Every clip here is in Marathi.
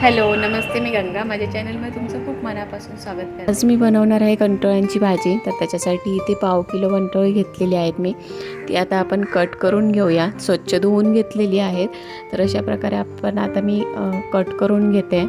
हॅलो नमस्ते मी गंगा. माझ्या चॅनलमध्ये तुमचं खूप मनापासून स्वागत करते. आज मी बनवणार आहे कंटोळ्यांची भाजी. तर त्याच्यासाठी इथे पाव किलो कंटोळे घेतलेली आहेत मी. ती आता आपण कट करून घेऊया. स्वच्छ धुवून घेतलेली आहेत. तर अशा प्रकारे आपण आता मी कट करून घेते.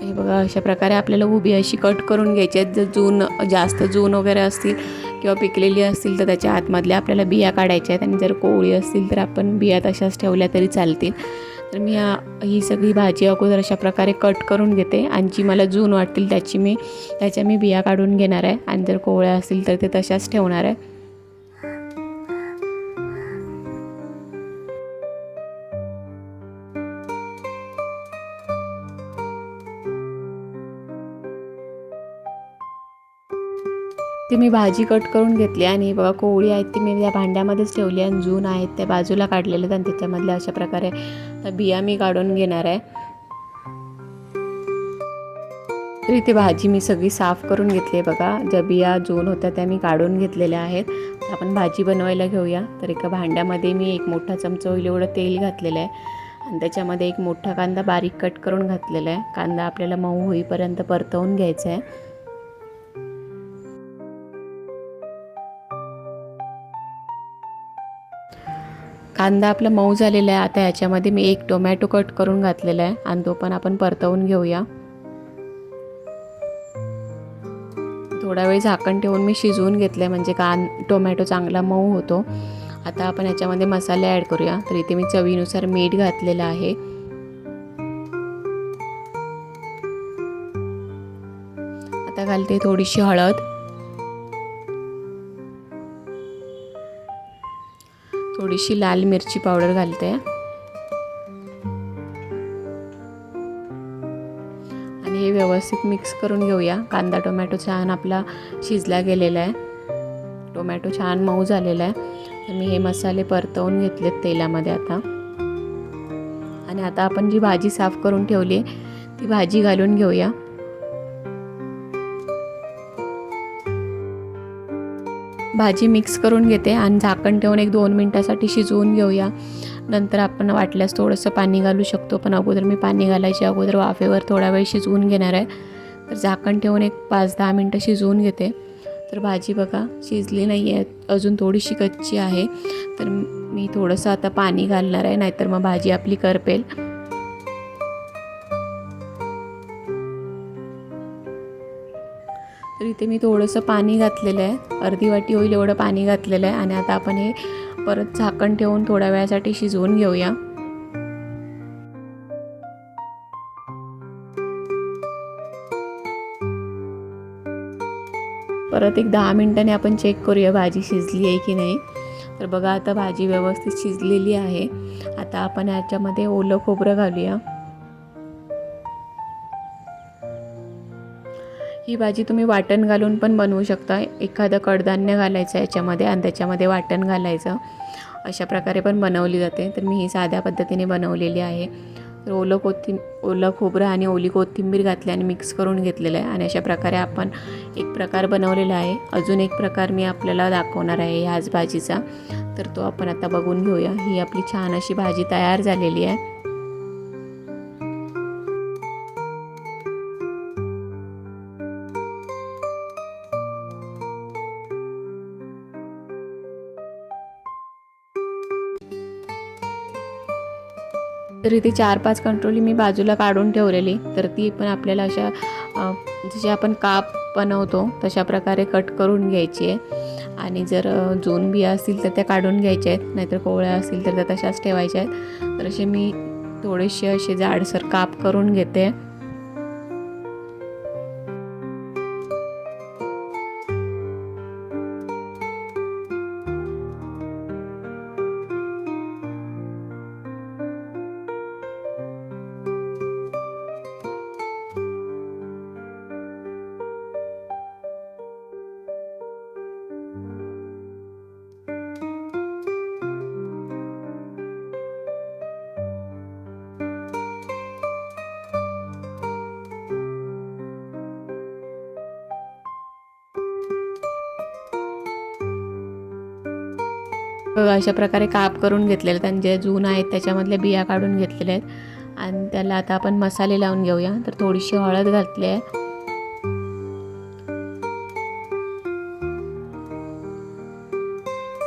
हे बघा अशा प्रकारे आपल्याला उभी अशी कट करून घ्यायची आहेत. जर जून जास्त जून वगैरे असतील किंवा पिकलेली असतील तर त्याच्या आतमधल्या आपल्याला बिया काढायच्या आहेत आणि जर कोवळी असतील तर आपण बिया तशाच ठेवल्या तरी चालतील. तर मी या ही सगळी भाजी अगोदर अशा प्रकारे कट करून घेते आणि जी मला जून वाटतील त्याची मी त्याच्या मी बिया काढून घेणार आहे. आणि जर कोवळ्या असतील तर ते तशाच ठेवणार आहे. ती मी भाजी कट करून घेतली आणि बघा कोवळी आहेत ती मी त्या भांड्यामध्येच ठेवली आणि जून आहेत त्या बाजूला काढलेले आहेत आणि त्याच्यामधल्या अशा प्रकारे त्या बिया मी काढून घेणार आहे. तर इथे भाजी मी सगळी साफ करून घेतली आहे बघा. ज्या बिया जून होत्या त्या मी काढून घेतलेल्या आहेत. तर आपण भाजी बनवायला घेऊया. तर एका भांड्यामध्ये मी एक मोठा चमचा होईल एवढं तेल घातलेलं आहे. आणि त्याच्यामध्ये एक मोठा कांदा बारीक कट करून घातलेला आहे. कांदा आपल्याला मऊ होईपर्यंत परतवून घ्यायचा आहे. कांदा आपला मऊ झालेला आहे. आता याच्यामध्ये मी एक टोमॅटो कट करून घातलेला आहे. आणि तो पण आपण परतवून घेऊया. थोडा वेळ झाकण ठेवून मी शिजवून घेतलं आहे म्हणजे कान टोमॅटो चांगला मऊ होतो. आता आपण याच्यामध्ये मसाले ॲड करूया. तर इथे मी चवीनुसार मीठ घातलेलं आहे. आता घालते थोडीशी हळद. थोडीशी लाल मिरची पावडर घालते. आणि हे व्यवस्थित मिक्स करून घेऊया. कांदा टोमॅटो छान आपला शिजला गेलेला आहे. टोमॅटो छान मऊ झालेला आहे. तर मी हे मसाले परतवून घेतलेत तेलामध्ये आता. आणि आता आपण जी भाजी साफ करून ठेवली ती भाजी घालून घेऊया. भाजी मिक्स करून घेते आणि झाकण ठेवून एक दोन मिनटासाठी शिजवून घेऊया. नंतर आपण वाटल्यास थोडंसं पाणी घालू शकतो पण अगोदर मी पाणी घालायच्या अगोदर वाफेवर थोडा वेळ शिजवून घेणार आहे. तर झाकण ठेवून एक पाच दहा मिनटं शिजवून घेते. तर भाजी बघा शिजली नाही आहे अजून थोडीशी कच्ची आहे. तर मी थोडंसं आता पाणी घालणार आहे नाहीतर मग भाजी आपली करपेल. तर इथे मी थोडंसं पाणी घातलेलं आहे. अर्धी वाटी होईल एवढं पाणी घातलेलं आहे आणि आता आपण हे परत झाकण ठेवून थोड्या वेळासाठी शिजवून घेऊया. परत एक दहा मिनिटांनी आपण चेक करूया भाजी शिजली आहे की नाही. तर बघा आता भाजी व्यवस्थित शिजलेली आहे. आता आपण याच्यामध्ये ओलं खोबरं घालूया. ही भाजी तुम्ही वाटण घालून पण बनवू शकता. एखादं कडधान्य घालायचं याच्यामध्ये आणि त्याच्यामध्ये वाटण घालायचं. अशा प्रकारे पण बनवली जाते. तर मी ही साध्या पद्धतीने बनवलेली आहे. तर ओलं कोथिं ओलं खोबरं आणि ओली कोथिंबीर घातली आणि मिक्स करून घेतलेलं आहे. आणि अशा प्रकारे आपण एक प्रकार बनवलेला आहे. अजून एक प्रकार मी आपल्याला दाखवणार आहे ह्याच भाजीचा. तर तो आपण आता बघून घेऊया. ही आपली छान अशी भाजी तयार झालेली आहे. तर इथे चार पाच कंट्रोली मी बाजूला काढून ठेवलेली. तर ती पण आपल्याला अशा जसे आपण काप बनवतो तशा प्रकारे कट करून घ्यायची आहे. आणि जर जून बिया असतील तर त्या काढून घ्यायच्या आहेत. नाहीतर कोवळ्या असतील तर त्या तशाच ठेवायच्या आहेत. तर असे मी थोडेसे असे जाडसर काप करून घेते. अशा प्रकारे काप करून घेतलेले आहेत आणि जे जून आहेत त्याच्यामधल्या बिया काढून घेतलेल्या आहेत. आणि त्याला आता आपण मसाले लावून घेऊया. तर थोडीशी हळद घातली आहे.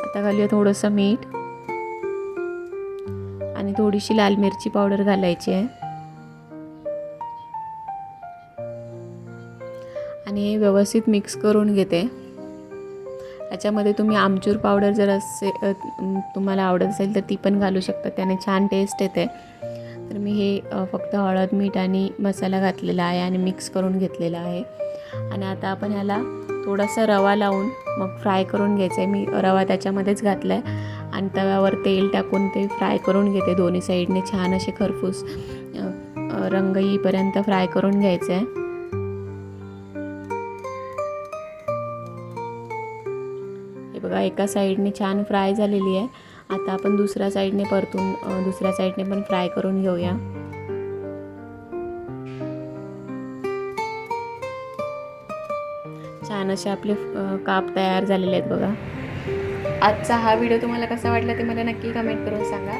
आता घालूया थोडंसं मीठ. आणि थोडीशी लाल मिरची पावडर घालायची आहे. आणि हे व्यवस्थित मिक्स करून घेते. त्याच्यामध्ये तुम्ही आमचूर पावडर जर असे तुम्हाला आवडत असेल तर ती पण घालू शकता. त्याने छान टेस्ट येते. तर मी हे फक्त हळद मीठ आणि मसाला घातलेला आहे आणि मिक्स करून घेतलेला आहे. आणि आता आपण ह्याला थोडासा रवा लावून मग फ्राय करून घ्यायचं आहे मी रवा त्याच्यामध्येच घातला आहे आणि तव्यावर तेल टाकून ते फ्राय करून घेते. दोन्ही साईडने छान असे खरपूस रंग येईपर्यंत फ्राय करून घ्यायचं आहे बघा एका साईडने छान फ्राय झालेली आहे. आता आपण दुसऱ्या साईडने परतून दुसऱ्या साईडने पण फ्राय करून घेऊया. छान असे आपले काप तयार झालेले आहेत बघा. आजचा हा व्हिडिओ तुम्हाला कसा वाटला ते मला नक्की कमेंट करून सांगा.